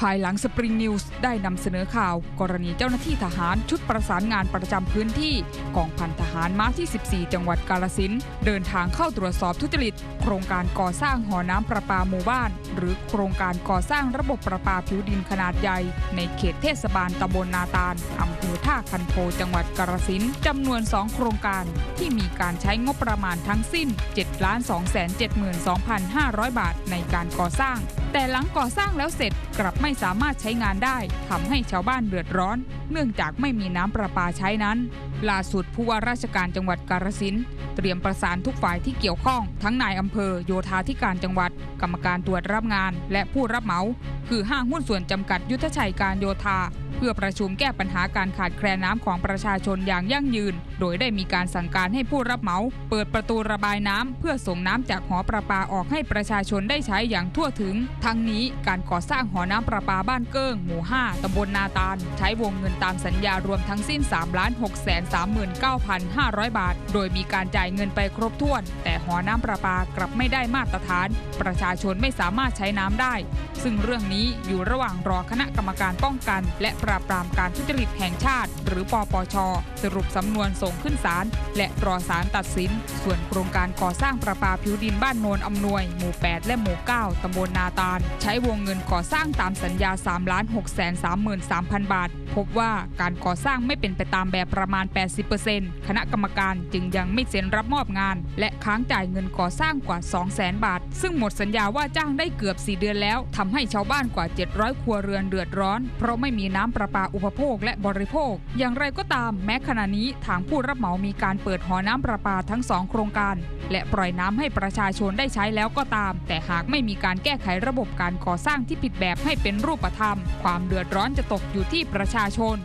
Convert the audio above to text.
ภายหลังสปริงนิวส์ได้นำเสนอข่าว กรณีเจ้าหน้าที่ทหารชุดประสานงานประจำพื้นที่กองพันทหารม้าที่ 14 จังหวัดกาลสินเดินทางเข้าตรวจสอบทุจริต โครงการก่อสร้างหอน้ำประปาหมู่บ้าน หรือโครงการก่อสร้างระบบประปาผิวดินขนาดใหญ่ ในเขตเทศบาลตำบลนาตาลอำเภอท่าคันโทจังหวัดกาลสินจำนวน 2 โครงการที่มีการใช้งบประมาณทั้งสิ้น 7 2 7 2 5 0 0 บาทในการก่อสร้าง แต่หลังก่อสร้างแล้วเสร็จกลับไม่สามารถใช้งานได้ทำให้ชาวบ้านเดือดร้อน เนื่องจากไม่มีน้ำประปาใช้นั้น ล่าสุดผู้ว่าราชการจังหวัดกาฬสินเตรียมประสานทุกฝ่ายที่เกี่ยวข้อง ทั้งนายอำเภอโยธาธิการจังหวัด กรรมการตรวจรับงาน และผู้รับเหมา คือห้างหุ้นส่วนจำกัดยุทธชัยการโยธาเพื่อประชุมแก้ปัญหาการขาดแคลนน้ำของประชาชนอย่างยั่งยืน โดยได้มีการสั่งการให้ผู้รับเหมา เปิดประตูระบายน้ำเพื่อส่งน้ำจากหอประปาออกให้ประชาชนได้ใช้อย่างทั่วถึงทั้งนี้การก่อสร้างหอน้ำประปาบ้านเกิ้ง หมู่ 5 ตำบลนาตาล ใช้วงเงินตามสัญญารวมทั้งสิ้น 3 6 3 9 5 0 0 บาท โดยมีการจ่ายเงินไปครบถ้วน แต่หอน้ำประปากลับไม่ได้มาตรฐาน ประชาชนไม่สามารถใช้น้ำได้ ซึ่งเรื่องนี้อยู่ระหว่างรอคณะกรรมการป้องกัน และปราบปรามการทุจริตแห่งชาติ หรือปปช สรุปสำนวนส่งขึ้นศาลและรอศาลตัดสิน ส่วนโครงการก่อสร้างประปาผิวดินบ้านโนนอำนวย หมู่ 8 และหมู่ 9ตำบลนาตาล ใช้วงเงินก่อสร้างตามสัญญา3 6 3 3 3 0 0 บาท พบว่าการก่อสร้างไม่เป็นไปตามแบบประมาณ 80%คณะกรรมการจึงยังไม่เซ็นรับมอบงาน และค้างจ่ายเงินก่อสร้างกว่า 200,000บาท ซึ่งหมดสัญญาว่าจ้างได้เกือบ 4 เดือนแล้วทำให้ชาวบ้านกว่า 700 ครัวเรือนเดือดร้อน เพราะไม่มีน้ำประปาอุปโภคและบริโภค อย่างไรก็ตามแม้ขณะนี้ทางผู้รับเหมามีการเปิดหอน้ำประปาทั้งสองโครงการ และปล่อยน้ำให้ประชาชนได้ใช้แล้วก็ตาม แต่หากไม่มีการแก้ไขระบบบบการก่อสร้างที่ผิดแบบให้เป็นรูปธรรม ความเดือดร้อนจะตกอยู่ที่ประชาชน